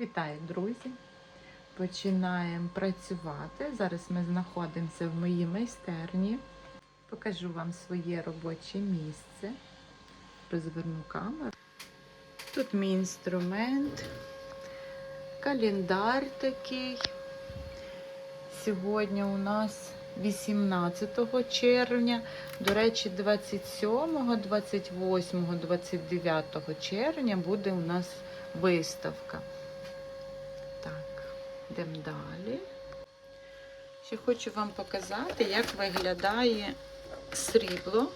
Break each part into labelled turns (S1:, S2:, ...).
S1: Вітаю, друзі! Починаємо працювати. Зараз ми знаходимося в моїй майстерні. Покажу вам своє робоче місце. Розверну камеру. Тут мій інструмент, календар такий. Сьогодні у нас 18 червня. До речі, 27, 28, 29 червня буде у нас виставка. Так, йдемо далі. Ще хочу вам показати, як виглядає срібло,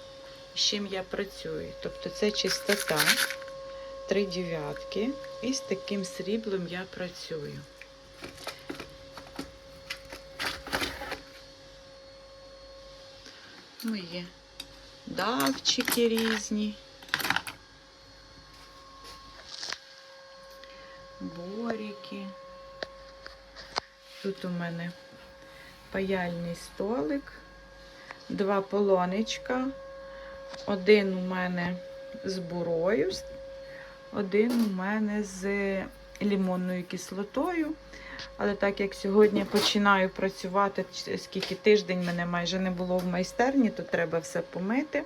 S1: з чим я працюю. Тобто це чистота, три дев'ятки, і з таким сріблом я працюю. Мої давчики різні. боріки. Тут у мене паяльний столик, два полонечка, один у мене з бурою, один у мене з лимонною кислотою. Але так як сьогодні починаю працювати, скільки тиждень мене майже не було в майстерні, то треба все помити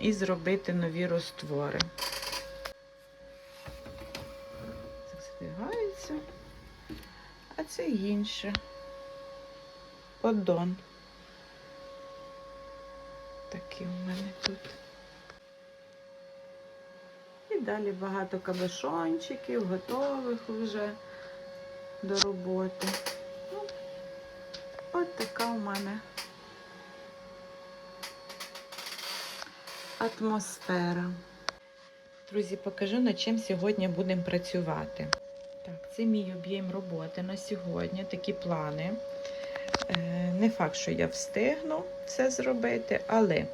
S1: і зробити нові роствори. збігається, а це інше. Поддон. Такі у мене тут. І далі багато кабешончиків, готових вже до роботи. Ну, От така у мене атмосфера. Друзі, покажу, над чим сьогодні будемо працювати. Так, це мій об'єм роботи на сьогодні, такі плани. Е, Не факт, що я встигну все зробити, але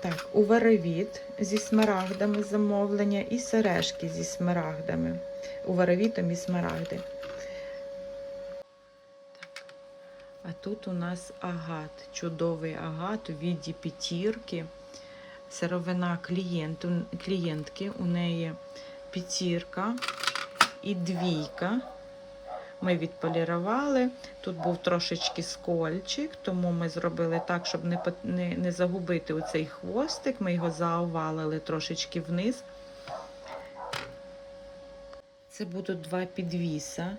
S1: так, уверовіт зі смарагдами замовлення і сережки зі смарагдами. Уверовітом і смарагди. А тут у нас агат, чудовий агат у віді п'ятірки. Сировина клієнту, клієнтки, у неї п'ятірка і двійка. Ми відполірували. Тут був трошечки скольчик, тому ми зробили так, щоб не не, не загубити оцей хвостик. Ми його заовалили трошечки вниз. Це будуть два підвіса.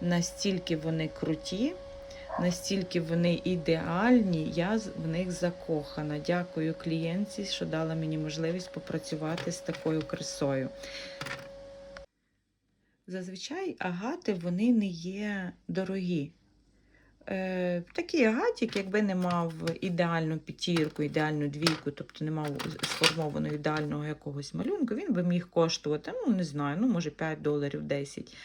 S1: Настільки вони круті, настільки вони ідеальні, я в них закохана. Дякую клієнтці, що дала мені можливість попрацювати з такою красою. Зазвичай агати вони не є дорогі. Е, Такий агатик, якби не мав ідеальну п'ятірку, ідеальну двійку, тобто не мав сформованого ідеального якогось малюнку, він би міг коштувати, ну, не знаю, ну, може 5 доларів 10.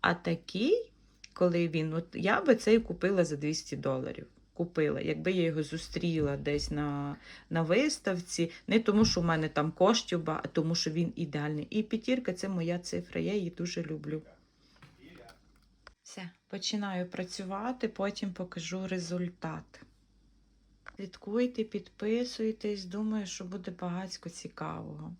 S1: А такий, коли він, от я би цей купила за 200 доларів. Купила, якби я його зустріла десь на на виставці, не тому, що в мене там коштів, а тому, що він ідеальний. І п'ятірка це моя цифра, я її дуже люблю. Все, починаю працювати, потім покажу результат. Слідкуйте, підписуйтесь, думаю, що буде багатько цікавого.